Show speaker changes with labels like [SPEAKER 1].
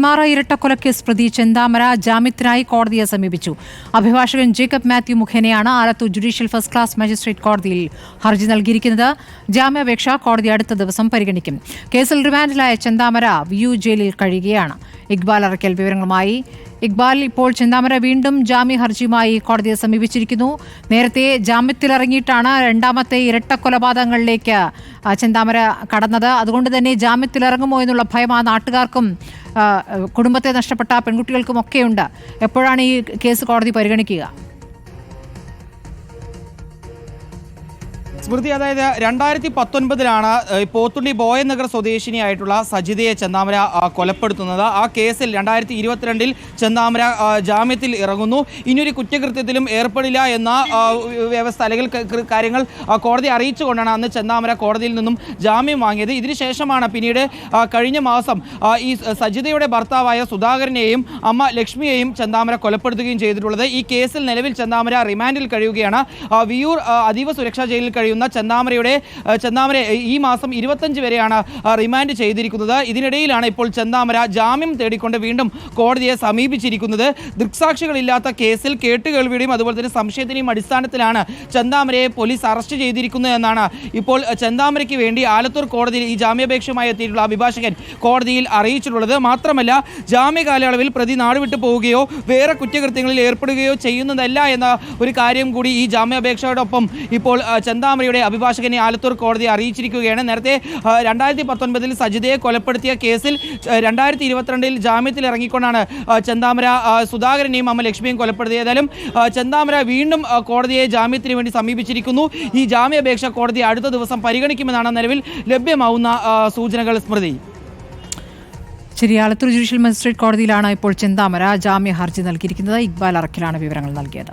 [SPEAKER 1] നെന്മാറ ഇരട്ടക്കൊലക്കേസ് പ്രതി ചെന്താമര ജാമ്യത്തിനായി കോടതിയെ സമീപിച്ചു. അഭിഭാഷകൻ ജേക്കബ് മാത്യു മുഖേനയാണ് Alathur judicial first class magistrate കോടതിയിൽ ഹർജി നൽകിയിരിക്കുന്നത്. ജാമ്യാപേക്ഷ കോടതി അടുത്ത ദിവസം പരിഗണിക്കും. കേസിൽ റിമാൻഡിലായ ചെന്താമര വിയു ജയിലിൽ കഴിയുകയാണ്. ഇക്ബാൽ അറക്കൽ വിവരങ്ങളുമായി ഇക്ബാൽ ഇപ്പോൾ ചിന്താമര വീണ്ടും ജാമ്യ ഹർജിയുമായി കോടതിയെ സമീപിച്ചിരിക്കുന്നു. നേരത്തെ ജാമ്യത്തിലിറങ്ങിയിട്ടാണ് രണ്ടാമത്തെ ഇരട്ട കൊലപാതകങ്ങളിലേക്ക് ചിന്താമര കടന്നത്. അതുകൊണ്ട് തന്നെ ജാമ്യത്തിലിറങ്ങുമോ എന്നുള്ള ഭയം ആ നാട്ടുകാർക്കും കുടുംബത്തെ നഷ്ടപ്പെട്ട പെൺകുട്ടികൾക്കും ഒക്കെയുണ്ട്. എപ്പോഴാണ് ഈ കേസ് കോടതി പരിഗണിക്കുക?
[SPEAKER 2] സ്മൃതി അതായത് രണ്ടായിരത്തി പത്തൊൻപതിലാണ് പോത്തുണ്ടി ബോയനഗർ സ്വദേശിനിയായിട്ടുള്ള സജിതയെ ചെന്നാമര കൊലപ്പെടുത്തുന്നത്. ആ കേസിൽ രണ്ടായിരത്തി ഇരുപത്തിരണ്ടിൽ ചെന്നാമര ജാമ്യത്തിൽ ഇറങ്ങുന്നു. ഇനിയൊരു കുറ്റകൃത്യത്തിലും ഏർപ്പെടില്ല എന്ന വ്യവസ്ഥ അല്ലെങ്കിൽ കാര്യങ്ങൾ കോടതി അറിയിച്ചുകൊണ്ടാണ് അന്ന് ചെന്നാമര കോടതിയിൽ നിന്നും ജാമ്യം വാങ്ങിയത്. ഇതിനുശേഷമാണ് പിന്നീട് കഴിഞ്ഞ മാസം ഈ സജിതയുടെ ഭർത്താവായ സുധാകരനെയും അമ്മ ലക്ഷ്മിയെയും ചെന്താമര കൊലപ്പെടുത്തുകയും ചെയ്തിട്ടുള്ളത്. ഈ കേസിൽ നിലവിൽ ചെന്താമര റിമാൻഡിൽ കഴിയുകയാണ്. വിയൂർ അതീവ സുരക്ഷാ ജയിലിൽ കഴിയുന്ന ചെന്താമരയുടെ ചെന്നാമര ചെന്താമര ഈ മാസം ഇരുപത്തഞ്ച് വരെയാണ് റിമാൻഡ് ചെയ്തിരിക്കുന്നത്. ഇതിനിടയിലാണ് ഇപ്പോൾ ചെന്നാമര ജാമ്യം തേടിക്കൊണ്ട് വീണ്ടും കോടതിയെ സമീപിച്ചിരിക്കുന്നത്. ദൃക്സാക്ഷികളില്ലാത്ത കേസിൽ കേട്ടുകേൾവിയുടെയും അതുപോലെ തന്നെ സംശയത്തിന്റെയും അടിസ്ഥാനത്തിലാണ് ചെന്താമരയെ പോലീസ് അറസ്റ്റ് ചെയ്തിരിക്കുന്നത് എന്നാണ് ഇപ്പോൾ ചെന്താമരയ്ക്ക് വേണ്ടി ആലത്തൂർ കോടതിയിൽ ഈ ജാമ്യാപേക്ഷയുമായി എത്തിയിട്ടുള്ള അഭിഭാഷകൻ കോടതിയിൽ അറിയിച്ചിട്ടുള്ളത്. മാത്രമല്ല ജാമ്യ കാലയളവിൽ പ്രതി നാടുവിട്ടു പോവുകയോ വേറെ കുറ്റകൃത്യങ്ങളിൽ ഏർപ്പെടുകയോ ചെയ്യുന്നതല്ല എന്ന ഒരു കാര്യം കൂടി ഈ ജാമ്യാപേക്ഷയോടൊപ്പം ഇപ്പോൾ ആ, ചെന്താമരയുടെ അഭിഭാഷകനെ ആലത്തൂർ കോടതി അറിയിച്ചിരിക്കുകയാണ്. നേരത്തെ രണ്ടായിരത്തി പത്തൊൻപതിൽ സജിതയെ കൊലപ്പെടുത്തിയ കേസിൽ രണ്ടായിരത്തി ഇരുപത്തിരണ്ടിൽ ജാമ്യത്തിൽ ഇറങ്ങിക്കൊണ്ടാണ് ചെന്താമര സുധാകരനെയും അമ്മ ലക്ഷ്മിയും കൊലപ്പെടുത്തിയത്. ചെന്താമര വീണ്ടും കോടതിയെ ജാമ്യത്തിന് വേണ്ടി സമീപിച്ചിരിക്കുന്നു. ഈ ജാമ്യാപേക്ഷ കോടതി അടുത്ത ദിവസം പരിഗണിക്കുമെന്നാണ് നിലവിൽ ലഭ്യമാവുന്ന സൂചനകൾ സ്മൃതി.
[SPEAKER 1] ശരി ആലത്തൂർ ജുഡീഷ്യൽ മജിസ്ട്രേറ്റ് കോടതിയിലാണ് ഇപ്പോൾ ചെന്താമര ജാമ്യ ഹർജി നൽകിയിരിക്കുന്നത്. ഇക്ബാൽ അറക്കിലാണ് വിവരങ്ങൾ നൽകിയത്.